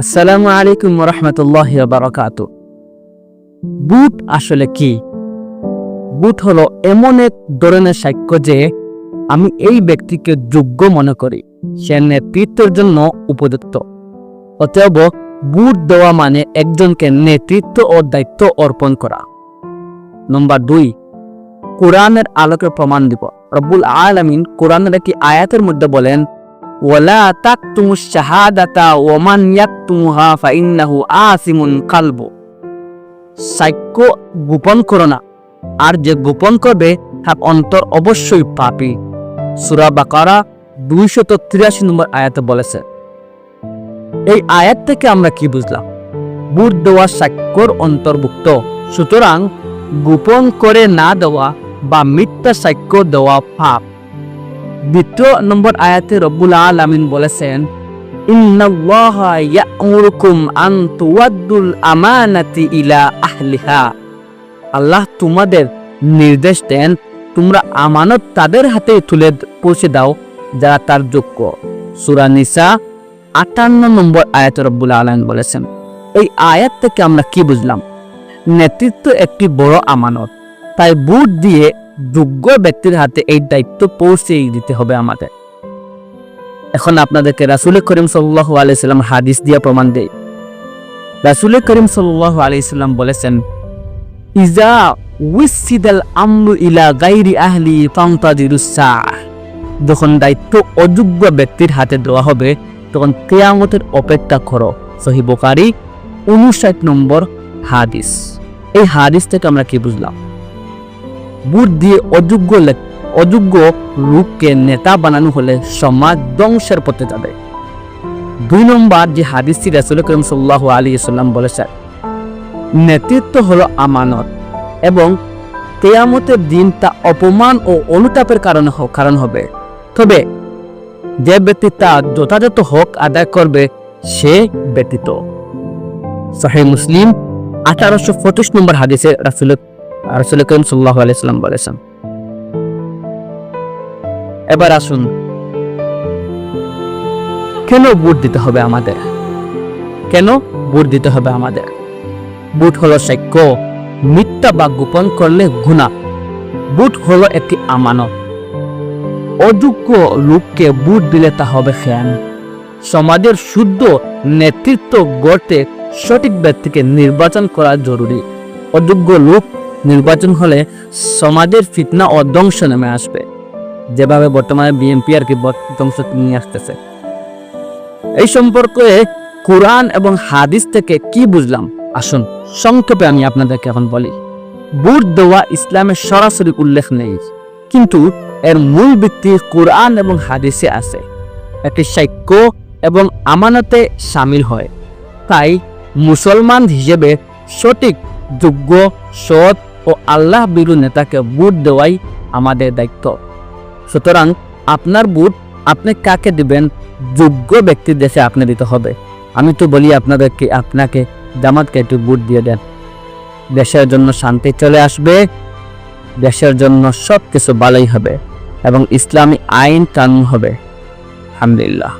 আসসালামু আলাইকুম রহমতুল্লাহ বারকাত বুট আসলে কি? বুট হলো এমন এক ধরনের সাক্ষ্য যে আমি এই ব্যক্তিকে যোগ্য মনে করি। সে নেতৃত্বের জন্য উপযুক্ত। অতএব বুট দেওয়া মানে একজনকে নেতৃত্ব ও দায়িত্ব অর্পণ করা। নম্বর দুই, কোরআনের আলোকে প্রমাণ দিব। রব্বুল আলামিন কোরআনের একটি আয়াতের মধ্যে বলেন ওয়ালা তাকতুমু শাহাদাতা ওমান ইয়াকতুমুহা ফাইন্নাহু আসিমুন কালবু। সাক্ষ্য গোপন করো না। আর যে গোপন করবে, তার অন্তর অবশ্যই পাপী। সূরা বাকারা দুইশত তিরাশি নম্বর আয়াতে বলেছে। এই আয়াত থেকে আমরা কি বুঝলাম? বুট দেওয়া সাক্ষ্যর অন্তর্ভুক্ত। সুতরাং গোপন করে না দেওয়া বা মিথ্যা সাক্ষ্য দেওয়া পাপ। দ্বিতীয় নম্বর আয়াতে রব্বুল আলামিন বলেছেন আন আল্লাহ তোমাদের নির্দেশ দেন, তোমরা আমানত তাদের হাতে তুলে পৌঁছে দাও যারা তার যোগ্য। সূরা নিসা আটান্ন নম্বর আয়াতে রব্বুল আলামিন বলেছেন, এই আয়াত থেকে আমরা কি বুঝলাম? নেতৃত্ব একটি বড় আমানত। তাই বুট দিয়ে যোগ্য ব্যক্তির হাতে এই দায়িত্ব পৌঁছে দিতে হবে আমাদের। এখন আপনাদেরকে রাসুল করিম আলাইসাল্লাম হাদিস দিয়া প্রমাণ দেয় রাসুল করিম আলাইসাল্লাম বলেছেন, ইজা উইসিদাল আমরু ইলা গাইরি আহলি যখন দায়িত্ব অযোগ্য ব্যক্তির হাতে দেওয়া হবে, তখন কেয়ামতের অপেক্ষা করো। সহি উনষাট নম্বর হাদিস। এই হাদিস থেকে আমরা কি বুঝলাম? বুট দিয়ে অযোগ্য অযোগ্য লোককে নেতা বানানো হলে সমাজ ধ্বংসের পথে যাবে। দুই নম্বর যে হাদিসটি রাসুল করিম সাল্লাহ আলী সাল্লাম বলেছেন, নেতৃত্ব হলো আমানত এবং কেয়ামতের দিন তা অপমান ও অনুতাপের কারণে কারণ হবে। তবে যে ব্যক্তি তা যথাযথ হক আদায় করবে, সে ব্যতীত। সহে মুসলিম আঠারোশো পঁচিশ নম্বর হাদিসে রাসুল সাল্লাহ আলাইসাল্লাম বলেছেন। এবার আসুন, কেন দিতে হবে আমাদের? কেন দিতে হবে আমাদের? বুট হলো মিথ্যা বা গোপন করলে গুণা বুট হলো একটি আমানত। অযোগ্য লোককে বুট দিলে তা হবে খেয়ান। সমাজের শুদ্ধ নেতৃত্ব গড়তে সঠিক ব্যক্তিকে নির্বাচন করা জরুরি। অযোগ্য লোক নির্বাচন হলে সমাজের ফিতনা ও ধ্বংস নেমে আসবে। যেভাবে বর্তমানে বিএনপি আর কি ধ্বংস নিয়ে আসতেছে। এই সম্পর্কে কোরআন এবং হাদিস থেকে কি বুঝলাম? আসুন, সংক্ষেপে আমি আপনাদেরকে এখন বলি। বুট দেওয়া ইসলামের সরাসরি উল্লেখ নেই, কিন্তু এর মূল ভিত্তি কোরআন এবং হাদিসে আছে। একটি সাক্ষ্য এবং আমানতে সামিল হয়। তাই মুসলমান হিসেবে সঠিক, যোগ্য, সৎ ও আল্লাহ বিরু নেতাকে বুট দেওয়াই আমাদের দায়িত্ব। সুতরাং আপনার বুট আপনি কাকে দিবেন? যোগ্য ব্যক্তির দেশে আপনি দিতে হবে। আমি তো বলি আপনাদেরকে, আপনাকে জামাতকে একটু বুট দিয়ে দেন। দেশের জন্য শান্তি চলে আসবে, দেশের জন্য সব কিছু ভালোই হবে এবং ইসলামী আইন কানুন হবে। আলহামদুলিল্লাহ।